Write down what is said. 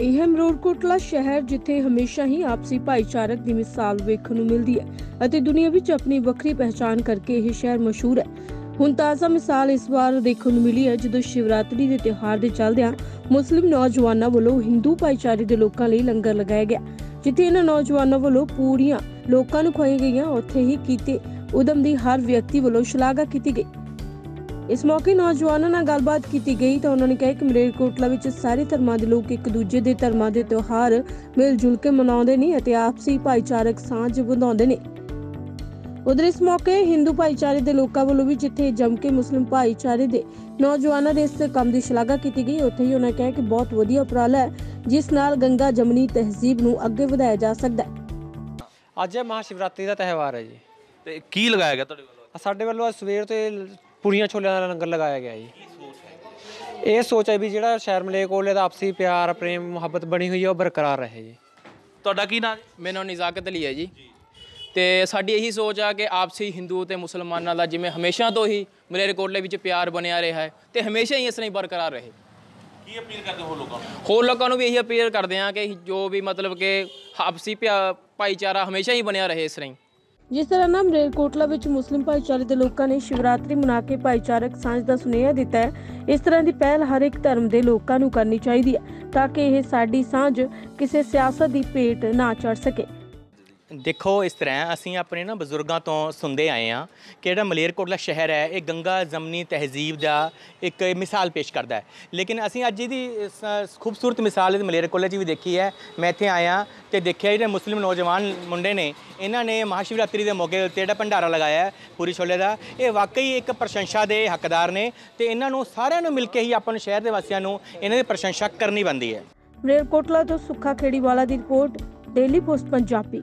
ਇਹ ਹੈ ਮਰੋੜਕੋਟਲਾ ਸ਼ਹਿਰ, ਜਿੱਥੇ ਹਮੇਸ਼ਾ ਹੀ ਆਪਸੀ ਭਾਈਚਾਰਕ ਦੀ ਮਿਸਾਲ ਵੇਖਣ ਨੂੰ ਮਿਲਦੀ ਹੈ ਅਤੇ ਦੁਨੀਆ ਵਿੱਚ ਆਪਣੀ ਵੱਖਰੀ ਪਹਿਚਾਣ ਕਰਕੇ ਇਹ ਸ਼ਹਿਰ ਮਸ਼ਹੂਰ ਹੈ। ਹੁਣ ਤਾਜ਼ਾ ਮਿਸਾਲ ਇਸ ਵਾਰ ਦੇਖਣ ਨੂੰ ਮਿਲੀ ਹੈ, ਜਦੋਂ ਸ਼ਿਵਰਾਤਰੀ ਦੇ ਤਿਉਹਾਰ ਦੇ ਚੱਲਦਿਆਂ ਮੁਸਲਿਮ ਨੌਜਵਾਨਾਂ ਵੱਲੋਂ ਹਿੰਦੂ ਭਾਈਚਾਰੇ ਦੇ ਲੋਕਾਂ ਲਈ ਲੰਗਰ ਲਗਾਇਆ ਗਿਆ, ਜਿੱਥੇ ਇਹਨਾਂ ਨੌਜਵਾਨਾਂ ਵੱਲੋਂ ਪੂਰੀਆਂ ਲੋਕਾਂ ਨੂੰ ਖਵਾਈ ਗਈਆਂ, ਉੱਥੇ ਹੀ ਕੀਤੇ ਉਦਮ ਦੀ ਹਰ ਵਿਅਕਤੀ ਵੱਲੋਂ ਸ਼ਲਾਘਾ ਕੀਤੀ ਗਈ। ਇਸ ਮੌਕੇ ਨੌਜਵਾਨਾਂ ਨਾਲ ਗੱਲਬਾਤ ਕੀਤੀ ਗਈ ਤਾਂ ਉਹਨਾਂ ਨੇ ਕਿਹਾ ਕਿ ਮਲੇਰਕੋਟਲਾ ਵਿੱਚ ਸਾਰੇ ਧਰਮਾਂ ਦੇ ਲੋਕ ਇੱਕ ਦੂਜੇ ਦੇ ਧਰਮਾਂ ਦੇ ਤਿਉਹਾਰ ਮਿਲ ਜੁਲ ਕੇ ਮਨਾਉਂਦੇ ਨੇ ਅਤੇ ਆਪਸੀ ਭਾਈਚਾਰਕ ਸਾਂਝ ਵਧਾਉਂਦੇ ਨੇ। ਉਧਰ ਇਸ ਮੌਕੇ ਹਿੰਦੂ ਭਾਈਚਾਰੇ ਦੇ ਲੋਕਾਂ ਵੱਲੋਂ ਵੀ ਜਿੱਥੇ ਜੰਮ ਕੇ ਮੁਸਲਿਮ ਭਾਈਚਾਰੇ ਦੇ ਨੌਜਵਾਨਾਂ ਦੇ ਇਸ ਕੰਮ ਦੀ ਸ਼ਲਾਘਾ ਕੀਤੀ ਗਈ। ਉੱਥੇ ਹੀ ਉਹਨਾਂ ਕਿਹਾ ਕਿ ਬਹੁਤ ਵਧੀਆ ਉਪਰਾਲਾ ਹੈ ਜਿਸ ਨਾਲ ਗੰਗਾ ਜਮਨੀ ਤਹਿਜ਼ੀਬ ਨੂੰ ਅੱਗੇ ਵਧਾਇਆ ਜਾ ਸਕਦਾ ਹੈ। ਅੱਜ ਮਹਾਸ਼ਿਵਰਾਤਰੀ ਦਾ ਤਿਉਹਾਰ ਹੈ ਜੀ। ਤੇ ਕੀ ਲਗਾਇਆ ਗਿਆ ਤੁਹਾਡੇ ਵੱਲੋਂ? ਸਾਡੇ ਵੱਲੋਂ ਅੱਜ ਸਵੇਰ ਤੇ ਪੂਰੀਆਂ ਛੋਲਿਆਂ ਦਾ ਲੰਗਰ ਲਗਾਇਆ ਗਿਆ ਜੀ। ਇਹ ਸੋਚ ਹੈ ਵੀ ਜਿਹੜਾ ਸ਼ਹਿਰ ਮਲੇਕੋਲੇ ਦਾ ਆਪਸੀ ਪਿਆਰ ਪ੍ਰੇਮ ਮੁਹੱਬਤ ਬਣੀ ਹੋਈ ਹੈ ਉਹ ਬਰਕਰਾਰ ਰਹੇ ਜੀ। ਤੁਹਾਡਾ ਕੀ ਨਾਮ ਮੇਰਾ ਨਾਮ ਨਿਜ਼ਾਕਤ ਅਲੀ ਹੈ ਜੀ। ਤੇ ਸਾਡੀ ਇਹੀ ਸੋਚ ਆ ਕਿ ਆਪਸੀ ਹਿੰਦੂ ਤੇ ਮੁਸਲਮਾਨਾਂ ਦਾ ਜਿਵੇਂ ਹਮੇਸ਼ਾ ਤੋਂ ਹੀ ਮਲੇਰਕੋਟਲੇ ਵਿੱਚ ਪਿਆਰ ਬਣਿਆ ਰਿਹਾ ਹੈ ਤੇ ਹਮੇਸ਼ਾ ਹੀ ਇਸ ਤਰ੍ਹਾਂ ਹੀ ਬਰਕਰਾਰ ਰਹੇ। ਕੀ ਅਪੀਲ ਕਰਦੇ ਹੋ ਲੋਕਾਂ ਨੂੰ? ਹੋਰ ਲੋਕਾਂ ਨੂੰ ਵੀ ਇਹੀ ਅਪੀਲ ਕਰਦੇ ਆ ਕਿ ਜੋ ਵੀ ਮਤਲਬ ਕਿ ਆਪਸੀ ਪਿਆ- ਭਾਈਚਾਰਾ ਹਮੇਸ਼ਾ ਹੀ ਬਣਿਆ ਰਹੇ ਇਸ ਤਰ੍ਹਾਂ ਹੀ। ਜਿਸ ਤਰ੍ਹਾਂ ਨਾ ਮਲੇਰਕੋਟਲਾ ਵਿੱਚ ਮੁਸਲਿਮ ਭਾਈਚਾਰੇ ਦੇ ਲੋਕਾਂ ਨੇ ਸ਼ਿਵਰਾਤਰੀ ਮਨਾ ਕੇ ਭਾਈਚਾਰਕ ਸਾਂਝ ਦਾ ਸੁਨੇਹਾ ਦਿੱਤਾ ਹੈ, ਇਸ ਤਰ੍ਹਾਂ ਦੀ ਪਹਿਲ ਹਰ ਇੱਕ ਧਰਮ ਦੇ ਲੋਕਾਂ ਨੂੰ ਕਰਨੀ ਚਾਹੀਦੀ ਹੈ, ਤਾਂ ਕਿ ਇਹ ਸਾਡੀ ਸਾਂਝ ਕਿਸੇ ਸਿਆਸਤ ਦੀ ਭੇਟ ਨਾ ਚੜ ਸਕੇ। ਦੇਖੋ, ਇਸ ਤਰ੍ਹਾਂ ਅਸੀਂ ਆਪਣੇ ਨਾ ਬਜ਼ੁਰਗਾਂ ਤੋਂ ਸੁਣਦੇ ਆਏ ਆ ਕਿ ਜਿਹੜਾ ਮਲੇਰਕੋਟਲਾ ਸ਼ਹਿਰ ਹੈ, ਇਹ ਗੰਗਾ ਜਮਨੀ ਤਹਿਜ਼ੀਬ ਦਾ ਇੱਕ ਮਿਸਾਲ ਪੇਸ਼ ਕਰਦਾ ਹੈ। ਲੇਕਿਨ ਅਸੀਂ ਅੱਜ ਇਹਦੀ ਇਸ ਖੂਬਸੂਰਤ ਮਿਸਾਲ ਇਹ ਮਲੇਰਕੋਟਲੇ 'ਚ ਵੀ ਦੇਖੀ ਹੈ। ਮੈਂ ਇੱਥੇ ਆਇਆ ਤੇ ਦੇਖਿਆ ਜਿਹੜੇ ਮੁਸਲਿਮ ਨੌਜਵਾਨ ਮੁੰਡੇ ਨੇ, ਇਹਨਾਂ ਨੇ ਮਹਾਸ਼ਿਵਰਾਤਰੀ ਦੇ ਮੌਕੇ ਉੱਤੇ ਜਿਹੜਾ ਭੰਡਾਰਾ ਲਗਾਇਆ ਪੂਰੀ ਛੋਲੇ ਦਾ। ਇਹ ਵਾਕਈ ਇੱਕ ਪ੍ਰਸ਼ੰਸਾ ਦੇ ਹੱਕਦਾਰ ਨੇ ਤੇ ਇਹਨਾਂ ਨੂੰ ਸਾਰਿਆਂ ਨੂੰ ਮਿਲ ਕੇ ਹੀ ਆਪਾਂ ਨੂੰ ਸ਼ਹਿਰ ਦੇ ਵਾਸੀਆਂ ਨੂੰ ਇਹਨਾਂ ਦੀ ਪ੍ਰਸ਼ੰਸਾ ਕਰਨੀ ਬਣਦੀ ਹੈ। ਮਲੇਰਕੋਟਲਾ ਤੋਂ ਸੁੱਖਾ ਖੇੜੀਵਾਲਾ ਦੀ ਰਿਪੋਰਟ ਡੇਲੀ ਪੋਸਟ ਪੰਜਾਬੀ।